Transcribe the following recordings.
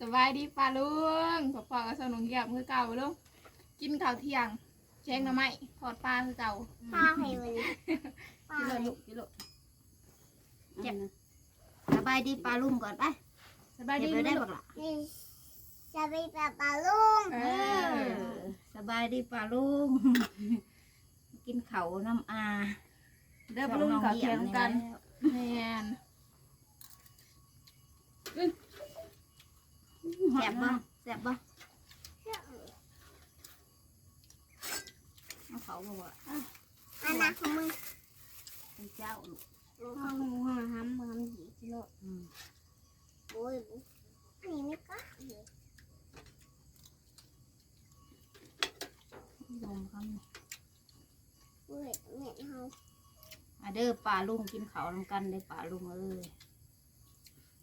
สบายดีป้าลุงพ่อพ่อกับสนองเกียบคือเก่าลุงกินข้าวเที่ยงแช่งหน้ำไม้ทอดปลาคือเก่าป้าให้วันนี้ป้ากินเลให้ยลูกกินเลยเจ็บสบายดีปลาลุงก่อนไปสบายเจ็ดีบเลยได้ลูบักกละนี่จะไปปลาปลาลุงเอเอออสบายดีปลาลุงกินเขาวน้ำอาเด้อป้าลุงข้าวเที่ยงกันแมน แสบบ้างแสบบ้างเอาเขาบอกว่าอันนั้นของมึงเป็นเจ้าลูกของมึงของทำมึงทำกี่กิโลอืมโอ้ยนี่ไม่กล้าเลยลมคำนี่โอ้ยเหม็นเฮามาเด้อปลาลุงกินเขาวน้ำกันเด้อปลาลุงเอ้ย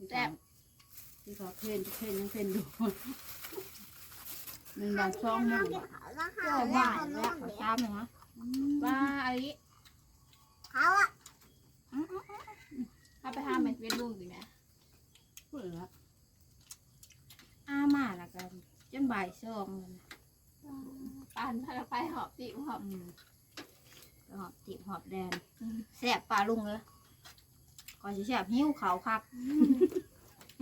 แซ่บ ที่เขาเพนเพนยังเพนดูหนึ่งบาทสองหน้นึ่งกินบาทเขาแล้วค่ะเจ้าแล้วบ้านเขาแล้แล้ววเขาตามเลยนะปลาอะไรนี้เขาอะถ้าไปห้ามไปเว้นลุงสิแม่พูดแล้วอามาละกันจนบ่ายสองเลยนะปานพากันไปหอบติหอบอืมไปหอบติบหอบแดนอืมแสบปลาลุงเลยก่อนจะแสบหิ้วเขาครับ เ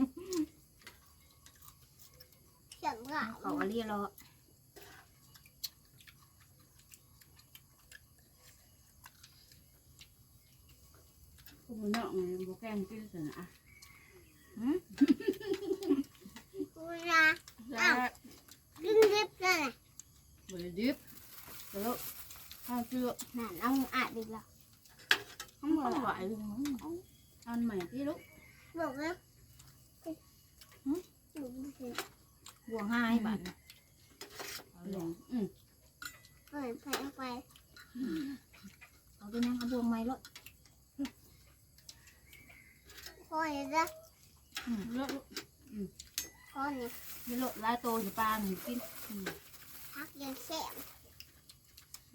สียงว่าเขาก็เรียกเราพวกมันเนาะไงโบแกงกินสินะเวลาแล้วกินดิบเลยบริดิบแล้วข้าวเชื่อนั่นเอาอาดดิบละเขาบอกไหวเลยมั้ง อันใหม่ที่ลูก บอกเลยบวงห้าให้บัตรเหลืองอืมเปิดไปเอาไปเอาไปนั่งเอาบวงไม้รถคอยละเลือกลูกคอยเนี่ยมีรถลายโตอยู่ปลาหนึ่งกินพักยังแซ่บ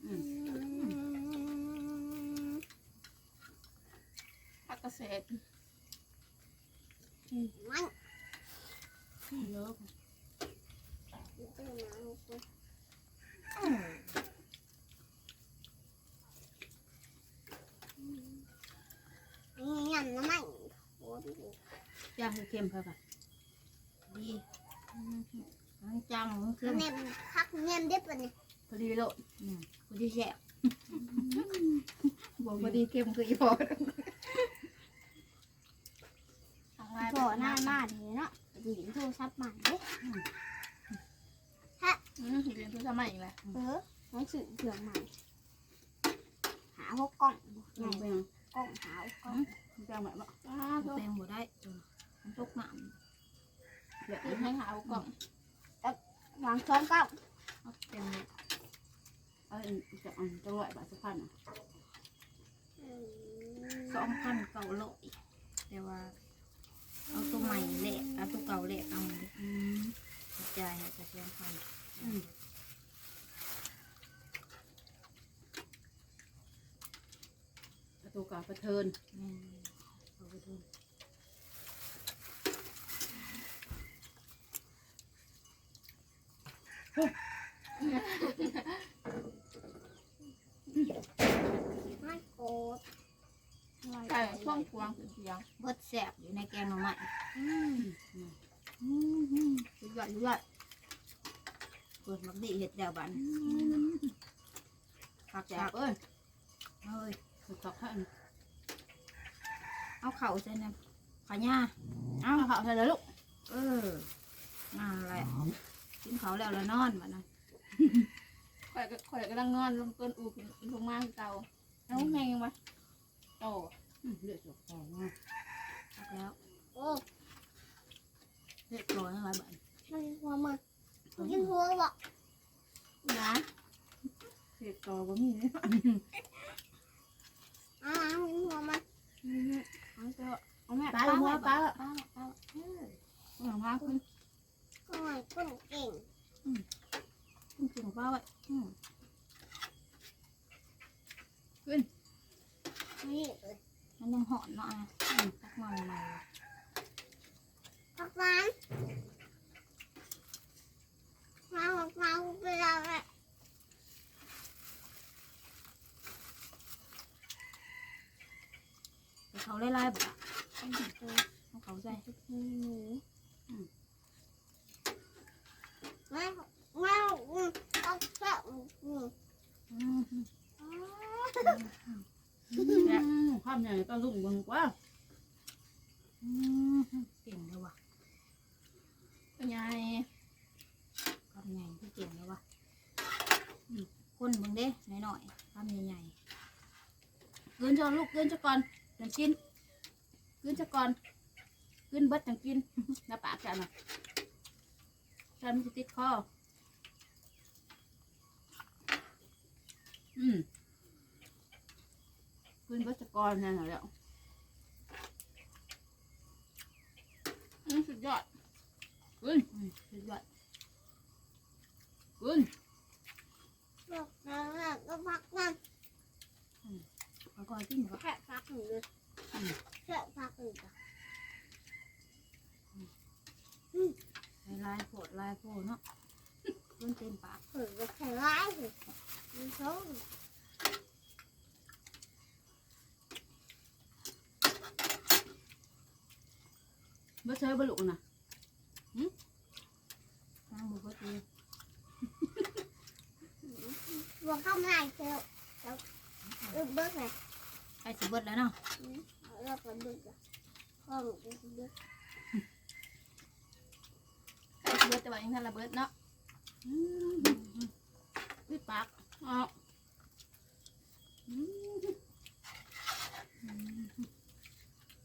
อืมผักเกษตรมัน เยอะนี่ยำน้ำมันโอ้ยย่างเค็มๆค่ะค่ะดีทั้งจังทั้งเครื่มัอนงเนี่ยพักเงียบดิบเลยพอดีโลดอืมกูที่แสบบอกพอดีเค็มคืออีพอทางไลน์พอหน้าบ้านเลยเนาะ ดีโทรศัพท์ใหม่เด้อืมเรียนทุกสมัยอีกแล้วเออหนังสือเถื่อนใหม่ หาพวกกล้องย่างไงไปยังกล้องหาวกล้องย่างแบบว่าอ้ามันวเป็นบ่ได้เออมันตกน้เดี๋ยวคือให้หาเอากล่องวางช้อนกล้องำเอาเต็มเลยเออจะอันจะร้อยบาทสักพันอะสองพันเก่าโลอีกแต่ว่า แหละเอาตัวเก่าแหละเอาเลยอืมกระจายให้กระเทียมพันประตูกาประเทิน แม่นเอาไปทุน ไม่โกด ไก่ ช่วงพวงเสียงเบิดแสบอยู่ในแกงหน่อไม้สุดยอดสุดยอดเปิดมักดีเห็ดแดวบันผักแจผักกเอ้ยเอ้ยสุดสักพันเอาเข่าใส่นะขาย่าอ้าวเขาใส่เลยลูก เออนั่นแหละกินเขาวแล้วแล้วนอนมานะข่อยก็ข่อยกำลังนอนลงต้นอูเป็นลงมาคือเก่าแล้วแมงยังวะโอ้อืม เลือดสดสองอะพักแล้วโอ้เรียบร้อยแล้วบันมันหัวมันกินหัวบ่นะเผ็ดต่อบ่มีเนี่ยอ้าวกินหัวมันเอาเถอะเอาแม่ปลาปลาหัวหัวปปลาลาปลาปลาเออหลังมาขึ้นก็ไม่คนเก่งกินถึงปลาไว้อืมนี่ มันยังหอนเนาะอะสักหน่อน่อยผักหวนมาหักหวานกูไปเอาละเขาไล่ไล่แบบเขาใส่หนูมามาเอาแค่อืม นข้ามใหญ่ก็ลุ่งเบิ่งกว่าอืมเก่งเลยว่ะเป็นไงทำใหญ่ที่เก่งเลยว่ะอืมคนเบิ่งเด้หน่อยๆทำใหญ่เกินจะลูกเกินจะก่อนจังกินเกินจะก่อนกินเบิดจังกินน้าปากกันน่ะฉันมันจะติดคออืม กินเบิดจะก่อนนั่นแหละอืมสุดยอดกินๆอืมสุดยอดกินลูกแล้วก็พักนั่นแล้วก็กินก็แค่พักหนึ่งเลยแค่พักหนึ่งจ้ะลายโผดลายโผดเนาะเพิ่นเต็มปากเผื่อจะแค่ร้ายเลยมันเข บิดเชยเบิดลูกน่ะน้ำบุกตีบอกเข้ามาเจอแล้วเออเบิร์ดไงใกล้สิเบิดแล้วเนาะแล้วก็เบิร์ดอะพ่อหนูจะเบิร์ดไก่เบิดแต่ว่ายังทันระเบิดเนาะอืมปิดปากอ๋ออืม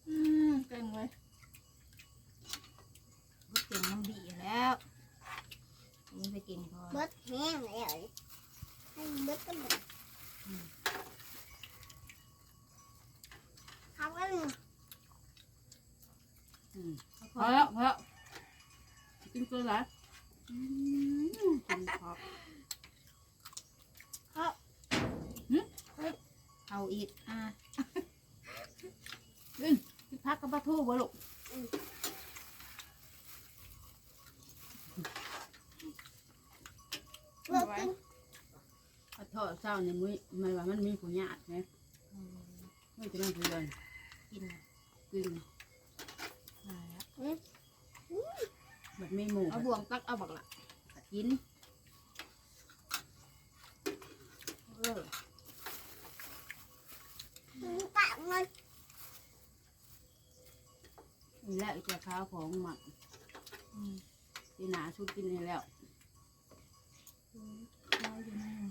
อืมเก่งเลย เบิดเก่งน้ำดีแล้วยังไปเก่งพอ เบิร์ดแห้งเลยให้เบิร์ดก็เบิร์ดทำกัน อืมพอแล้วพอแล้วกินเกินแล้วอืมกินครับเอาอีกอ่ากินกินพักกับปลาทูบ่ลูกเบิร์ดกินปลาทอดเศร้าเนี่ยมุ้ยมันว่ามันมีผู้ญาติไหมอืมไม่จะนั่งคุยกันกินน่ะกิน มาแล้วแบบไม่หมูเอาบ่วงตักเอาบักละก็กินเออตามเลยนี่แหละไอ้เจ้าข้าวของหมักอืมตีหนาชุดกินนี่แล้วเอาอยู่นั่น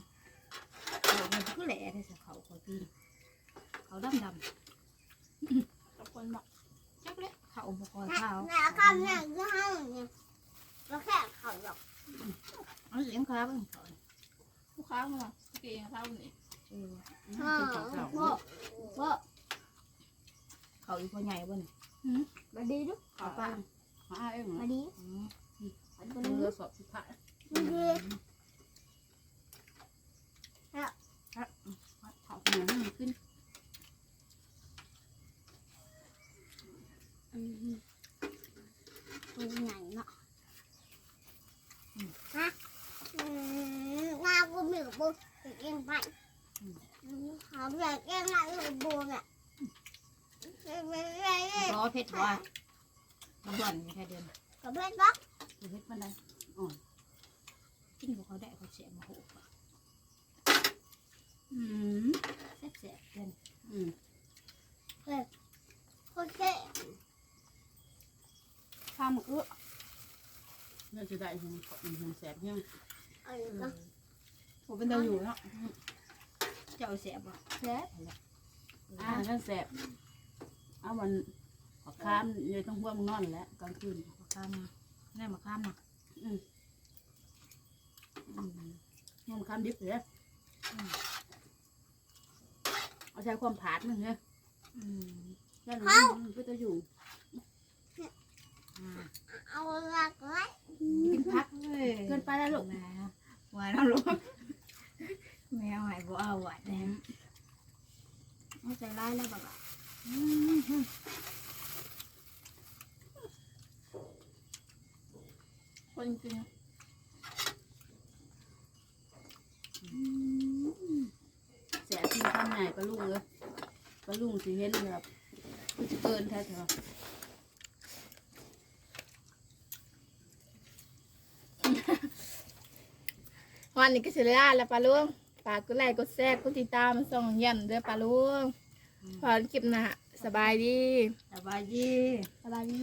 เขามันก็แหล่ได้สักเขาเขาตีเขาดำดกับคนบอก จักเลยำเขาบกอยแม่ข้าวแม่ก็แม่ก็ห้องเนี่ยแล้วแค่เขาหรอกเอาเสียงครับเขาลูกค้าเขาบอกเก่งเขาคนนี้เออพ่อกินของเก่าพ่อพ่อเขาอีกคนใหญ่บ่เนี่ยมาดีดูขอป้าขออ้าเองเหรอมาดีอืมมาเอดีอสอบสุดท้ายมาดี ขอเหนียวให้มันขึ้น อืมเป็นไงเนาะฮะอืมหน้ากูมี กับบูจะกินไปเขาอยากกินอะไรกับบูเนี่ยไม่ไม่ไม่รอเพชรว่าบางวันแค่เดือนกับเพื่อนก็จะเฮ็ดมันได้กินพวกเขาได้เขาเสียมาโหกอืมแซ่บแซ่บเดือนอืมโอเคข้ามมือเอื้อเนื่อจะได้ยังยังแสบยังอันนี้ก็ ผมเป็นเดาอยู่เนาะเจ้าแซ่บบ่แซ่บอ่าท่านแสบเอาวันขอข้ามเลยต้องห่วงนอนแหล้วกลางคืนมะขามมาแน่มะขามมาอืมอืมนอนข้ามดิบเลยเอาใช้ความผาดนึงเนี่ยอืมด้านนี้มันก็จะอยู่อ่าเอาหลักไว้กินพักเฮ้ยเกินไปแล้วลูกแม่หวานเอาลูก แมวหายบ่เอาหวานแดงเอาใส่ร้ายแล้วบ่ล่ะคนจริงแสบที่ข้ามใหญ่ปลาลุงเลยปลาลุงสิเห็นแบบคือจะเกินแท้เถอะวันนี้ก็เสียแล้วปลาลุง ฝากกดไลค์กดแชร์กดติดตามส่องยันเด้อปลาลุงพอคลิปหน้าสบายดี สบายดี สบายดี